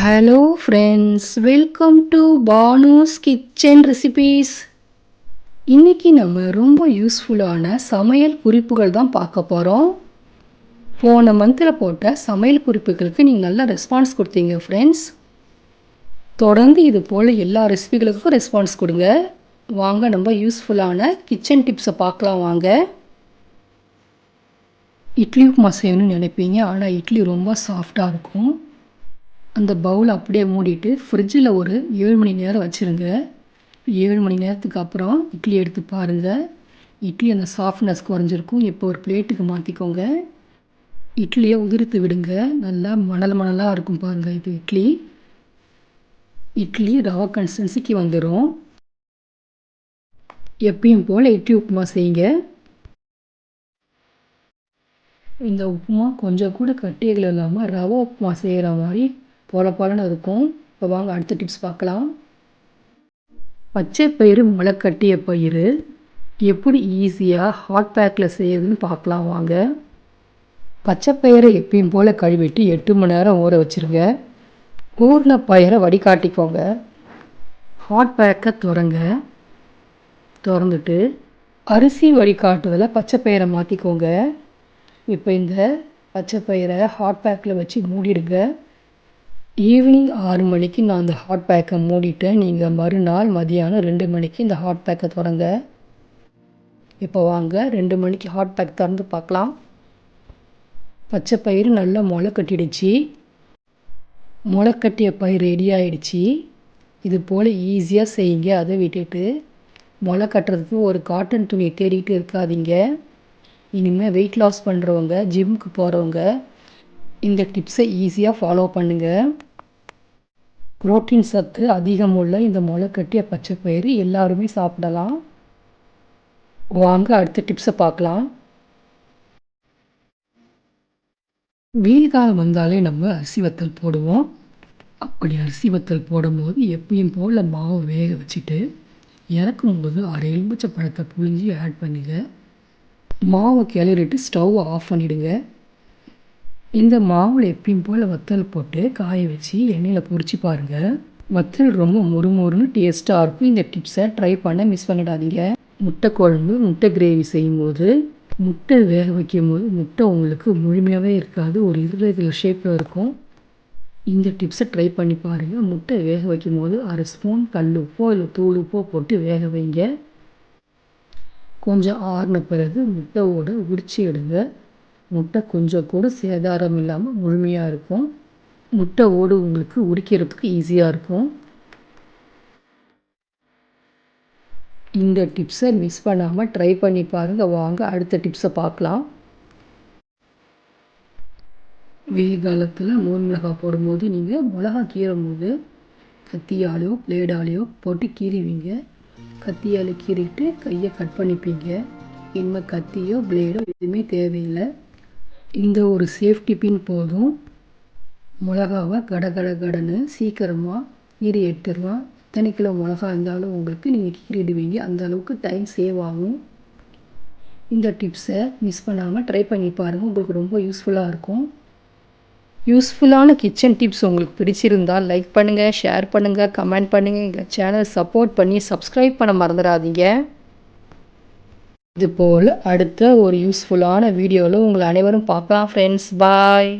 Hello friends welcome to Banu's kitchen recipes இன்றைக்கி நம்ம ரொம்ப யூஸ்ஃபுல்லான சமையல் குறிப்புகள் தான் பார்க்க போகிறோம் போன மந்தில் போட்ட சமையல் குறிப்புகளுக்கு நீங்கள் நல்ல ரெஸ்பான்ஸ் கொடுத்தீங்க ஃப்ரெண்ட்ஸ் தொடர்ந்து இது போல் எல்லா ரெசிபிகளுக்கும் ரெஸ்பான்ஸ் கொடுங்க. வாங்க நம்ம யூஸ்ஃபுல்லான கிச்சன் டிப்ஸை பார்க்கலாம் வாங்க. இட்லி உப்புமா செய்யணும்னு நினைப்பீங்க ஆனால் இட்லி ரொம்ப சாஃப்டாக இருக்கும். அந்த பவுலை அப்படியே மூடிட்டு ஃப்ரிட்ஜில் ஒரு ஏழு மணி நேரம் வச்சுருங்க. ஏழு மணி நேரத்துக்கு அப்புறம் இட்லி எடுத்து பாருங்கள் இட்லி அந்த சாஃப்ட்னஸ் குறைஞ்சிருக்கும். இப்போ ஒரு பிளேட்டுக்கு மாற்றிக்கோங்க இட்லியை உதிர்த்து விடுங்க. நல்லா மணல் மணலாக இருக்கும் பாருங்கள் இது இட்லி. இட்லி ரவா கன்சிஸ்டன்சிக்கு வந்துடும் எப்பயும் போல் இட்லி உப்புமா செய்யுங்க. இந்த உப்புமா கொஞ்சம் கூட கட்டிகள் இல்லாமல் ரவா உப்புமா செய்கிற மாதிரி போல போலன்னு இருக்கும். இப்போ வாங்க அடுத்த டிப்ஸ் பார்க்கலாம். பச்சை பயிறு முளைக்கட்டிய பயிறு. எப்படி ஈஸியாக ஹாட் பேக்கில் செய்யுதுன்னு பார்க்கலாம் வாங்க. பச்சை பயிரை எப்பயும் போல் கழுவிட்டு எட்டு மணி நேரம் ஊற வச்சுருங்க. ஊறின பயிரை வடிகாட்டிக்கோங்க. ஹாட் பேக்கை திறங்க. திறந்துட்டு அரிசி வடிகாட்டுதலில் பச்சை பயிரை மாற்றிக்கோங்க இப்போ இந்த பச்சை பயிரை ஹாட் பேக்கில் வச்சு மூடிடுங்க. ஈவினிங் ஆறு மணிக்கு நான் அந்த ஹாட் பேக்கை மூடிட்டேன். நீங்கள் மறுநாள் மதியானம் ரெண்டு மணிக்கு இந்த ஹாட் பேக்கை திறங்க இப்போ வாங்க ரெண்டு மணிக்கு ஹாட் பேக் திறந்து பார்க்கலாம். பச்சை பயிறு நல்லா முளை கட்டிடுச்சு. முளை கட்டிய பயிர் ரெடி ஆகிடுச்சி இது போல் ஈஸியாக செய்யுங்க அதை விட்டுட்டு. முளை கட்டுறதுக்கு ஒரு காட்டன் துணியை தேடிட்டு இருக்காதீங்க. இனிமேல் வெயிட் லாஸ் பண்ணுறவங்க ஜிம்முக்கு போகிறவங்க இந்த டிப்ஸை ஈஸியாக ஃபாலோ பண்ணுங்கள் புரோட்டீன் சத்து அதிகம் உள்ள இந்த முளைக்கட்டிய பச்சை பயிறு எல்லாருமே சாப்பிடலாம். வாங்க அடுத்த டிப்ஸை பார்க்கலாம். வெயில் காலம் வந்தாலே நம்ம அரிசி வத்தல் போடுவோம். அப்படி அரிசி வத்தல் போடும்போது எப்பயும் போல் மாவு வேக வச்சுட்டு இறக்கும் போது அரை எலுமிச்சை பழத்தை புழிஞ்சி ஆட் பண்ணிங்க மாவை கிளறிட்டு ஸ்டவ் ஆஃப் பண்ணிவிடுங்க இந்த மாவில் எப்பயும் போல் வத்தல் போட்டு காய வச்சு எண்ணெயில் பொரிச்சு பாருங்கள் வத்தல் ரொம்ப மொறுமொறுன்னு டேஸ்ட்டாக இருக்கும். இந்த டிப்ஸை ட்ரை பண்ண மிஸ் பண்ணிடாதீங்க. முட்டை குழம்பு முட்டை கிரேவி செய்யும்போது முட்டை வேக வைக்கும் போது முட்டை உங்களுக்கு முழுமையாகவே இருக்காது. ஒரு இருபது ஷேப்பில் இருக்கும். இந்த டிப்ஸை ட்ரை பண்ணி பாருங்கள் முட்டை வேக வைக்கும் போது அரை ஸ்பூன் கல் உப்போ இல்லை தூள் உப்போ போட்டு வேக வைங்க. கொஞ்சம் ஆறின பிறகு முட்டையோடு உரிச்சி எடுங்க. முட்டை கொஞ்சம் கூட சேதாரம் இல்லாமல் முழுமையாக இருக்கும். முட்டை ஓடு உங்களுக்கு உரிக்கிறதுக்கு ஈஸியாக இருக்கும். இந்த டிப்ஸை மிஸ் பண்ணாமல் ட்ரை பண்ணி பாருங்கள் வாங்க அடுத்த டிப்ஸை பார்க்கலாம். வெயில் காலத்தில் மூணு மிளகாய் போடும்போது நீங்கள் மிளகா கீறும் போது கத்தியாலையோ பிளேடாலேயோ போட்டு கீறிவிங்க. கத்தியால் கீறிட்டு கையை கட் பண்ணிப்பீங்க. இனிமேல் கத்தியோ பிளேடோ எதுவுமே தேவையில்லை. இந்த ஒரு சேஃப்டி பின் போதும். மிளகாவை கட கட கடன்னு சீக்கிரமாக கீறி எடுத்துடலாம். எத்தனை கிலோ மிளகா இருந்தாலும் உங்களுக்கு நீங்கள் கீறிடுவீங்க. அந்த அளவுக்கு டைம் சேவ் ஆகும். இந்த டிப்ஸை மிஸ் பண்ணாமல் ட்ரை பண்ணி பாருங்கள் உங்களுக்கு ரொம்ப யூஸ்ஃபுல்லாக இருக்கும். யூஸ்ஃபுல்லான கிச்சன் டிப்ஸ் உங்களுக்கு பிடிச்சிருந்தால் லைக் பண்ணுங்கள் ஷேர் பண்ணுங்கள் கமெண்ட் பண்ணுங்கள் எங்கள் சேனல் சப்போர்ட் பண்ணி சப்ஸ்கிரைப் பண்ண மறந்துடாதீங்க. இதுபோல் அடுத்த ஒரு யூஸ்ஃபுல்லான வீடியோவில் உங்களை அனைவரும் பார்க்கலாம் ஃப்ரெண்ட்ஸ் பாய்